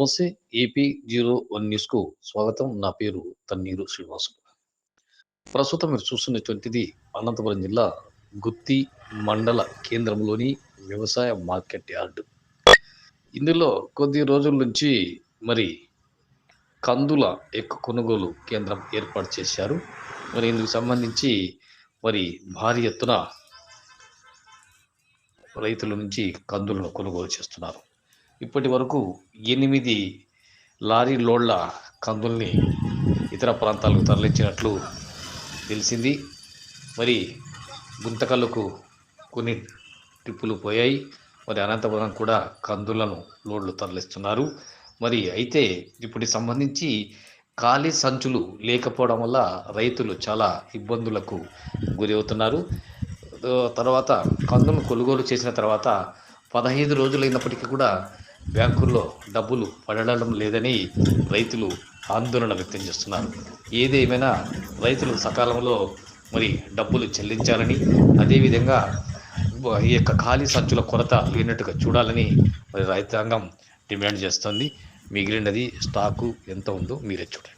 నమస్తే AP zero one న్యూస్కు స్వాగతం. నా పేరు తన్నీరు శ్రీనివాసు. ప్రస్తుతం మీరు చూస్తున్నటువంటిది అనంతపురం జిల్లా గుత్తి మండల కేంద్రంలోని వ్యవసాయ మార్కెట్ యార్డు. ఇందులో కొద్ది రోజుల నుంచి మరి కందుల యొక్క కొనుగోలు కేంద్రం ఏర్పాటు చేశారు. మరి ఇందుకు సంబంధించి మరి భారీ ఎత్తున రైతుల నుంచి కందులను కొనుగోలు చేస్తున్నారు. ఇప్పటి వరకు ఎనిమిది లారీ లోడ్ల కందుల్ని ఇతర ప్రాంతాలకు తరలించినట్లు తెలిసింది. మరి గుంతకల్లుకు కొన్ని ట్రిప్పులు పోయాయి. మరి అనంతపురం కూడా కందులను లోడ్లు తరలిస్తున్నారు. మరి అయితే ఇప్పుడు సంబంధించి ఖాళీ సంచులు లేకపోవడం వల్ల రైతులు చాలా ఇబ్బందులకు గురి అవుతున్నారు తర్వాత కందును కొనుగోలు చేసిన తర్వాత పదహైదు రోజులైనప్పటికీ కూడా బ్యాంకుల్లో డబ్బులు పడడం లేదని రైతులు ఆందోళన వ్యక్తం చేస్తున్నారు. ఏదేమైనా రైతులు సకాలంలో మరి డబ్బులు చెల్లించాలని అదేవిధంగా ఈ యొక్క ఖాళీ సంచుల కొరత లేనట్టుగా చూడాలని మరి రైతాంగం డిమాండ్ చేస్తుంది. మిగిలినది స్టాకు ఎంత ఉందో మీరే చూడండి.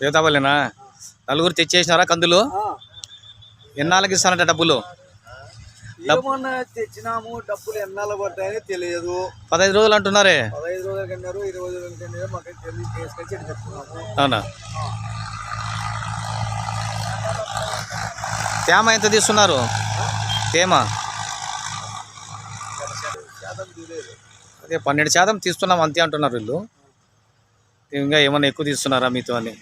దేవతాపల్లినా నలుగురు తెచ్చేసినారా కందులు? ఎన్నాళ్ళకి ఇస్తానంట డబ్బులు? తెచ్చినాము డబ్బులు ఎన్నాళ్ళు పడతాయని తెలియదు. పదహైదు రోజులు అంటున్నారే? పదహైదు రోజుల కన్నారు ఇరవై రోజుల కన్నారు మాకు తెలియదు అవునా? తేమ ఎంత తీస్తున్నారు? తేమ? అదే పన్నెండు శాతం తీస్తున్నాం అంతే అంటున్నారు వీళ్ళు. ఇంకా ఏమన్నా ఎక్కువ తీస్తున్నారా మీతో అని?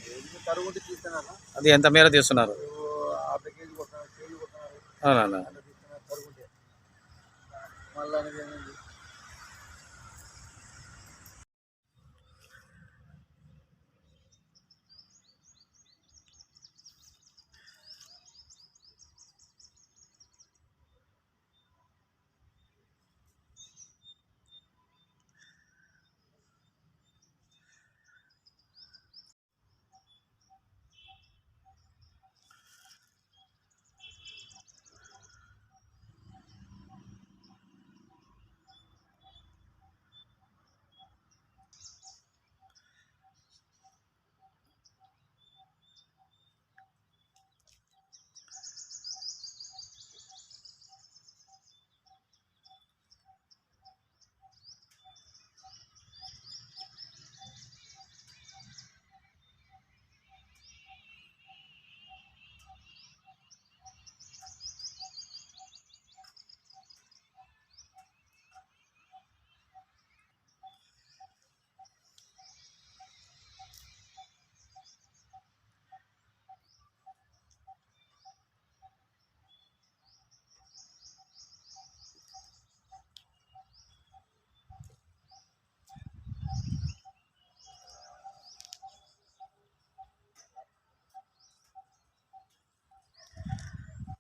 అది ఎంత మేర తీస్తున్నారు? అవునా